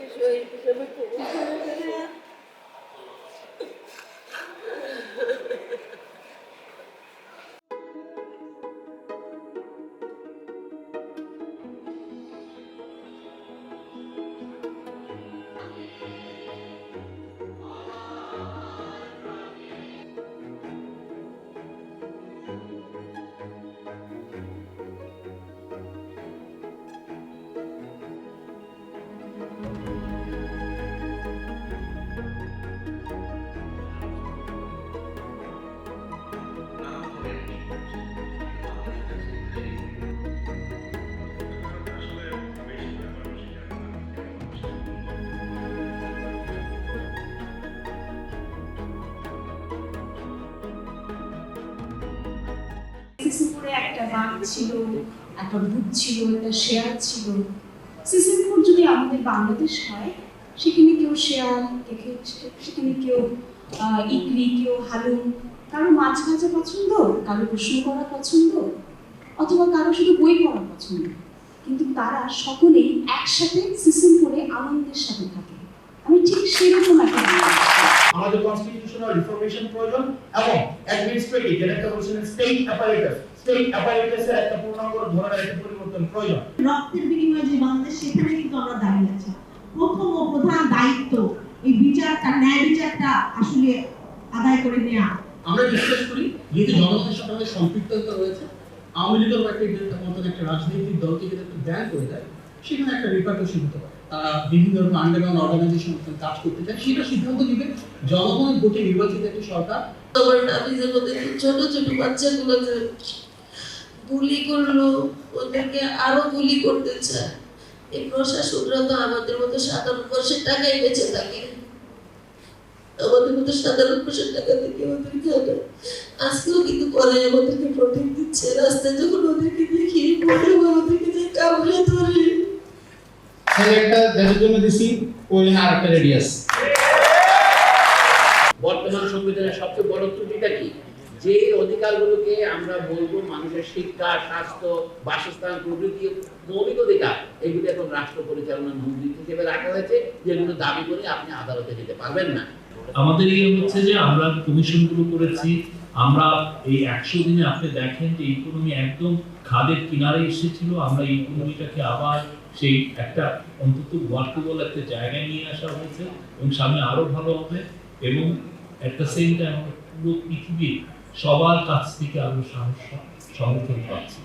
你说一句什么 করে নেন। একটা বাঘ ছিল, একটা ভূত ছিল, একটা শেয়ার ছিল। সিসিমপুর যদি আমাদের বাংলাদেশ হয়, সেখানে কেউ দেখে- সেখানে কেউ ইকলি কেউ হালুম, কারও মাছ ভাজা পছন্দ, কারও প্রশ্ন করা পছন্দ, অথবা কারও শুধু বই পড়া পছন্দ। কিন্তু তারা সকলেই একসাথে সিসিমপুরে আনন্দের সাথে থাকে। আমি ঠিক সেরকম একটা কনস্টিটিউশনাল রিফরমেশন প্রয়োজন এবং অ্যাডমিনিস্ট্রেটিভ যেটা একটা বলছেন স্টেট অ্যাপারেটাস স্টেট অ্যাপারেটাসের একটা পূর্ণাঙ্গ ধরনের একটা পরিবর্তন প্রয়োজন। রক্তের বিনিময়ে যে বাংলাদেশ সেখানে কিন্তু আমরা দাঁড়িয়ে আছি। প্রথম ও প্রধান দায়িত্ব এই বিচারটা ন্যায় বিচারটা আসলে আদায় করে নেওয়া আমরা বিশ্বাস করি যেহেতু জনগণের সাথে সম্পৃক্ততা রয়েছে আওয়ামী লীগের একটা মতন একটা রাজনৈতিক দলকে যদি একটা ব্যান করে দেয়। সেখানে একটা রিপার্কেশন হতে পারে। তারা বিভিন্ন রকম আন্ডারগ্রাউন্ড অর্গানাইজেশন কাজ করতে চায়, সেটা সিদ্ধান্ত নিবে। জনগণের ভোটে নির্বাচিত একটা সরকার। আমাদের মতো সাধারণ মানুষের টাকাই বেঁচে থাকে। সাধারণ আজকেও কিন্তু বলে আমাদেরকে প্রোটেক্ট দিচ্ছে। রাস্তায় যখন ওদেরকে দেখি কামড়ে একটা জন্য দিছি ওই আর একটা রেডিয়াস বর্তমান সংবিধানের সবচেয়ে বড় ত্রুটিটা কি? যে অধিকারগুলোকে আমরা বলব মানুষের শিক্ষা স্বাস্থ্য বাসস্থান প্রভৃতি মৌলিক অধিকার এগুলি এখন রাষ্ট্র পরিচালনার হিসেবে রাখা হয়েছে যেগুলো দাবি করে আপনি আদালতে যেতে পারবেন না। আমাদের ইয়ে হচ্ছে যে আমরা কমিশনগুলো করেছি আমরা এই একশো দিনে আপনি দেখেন যে ইকোনমি একদম খাদের কিনারে এসেছিল আমরা এই ইকোনমিটাকে আবার সেই একটা অন্তত ওয়ার্কেবল একটা জায়গায় নিয়ে আসা হয়েছে এবং সামনে আরও ভালো হবে এবং একটা সেম টাইম আমরা পুরো পৃথিবীর সবার কাছ থেকে আরও সাহস সমর্থন পাচ্ছি।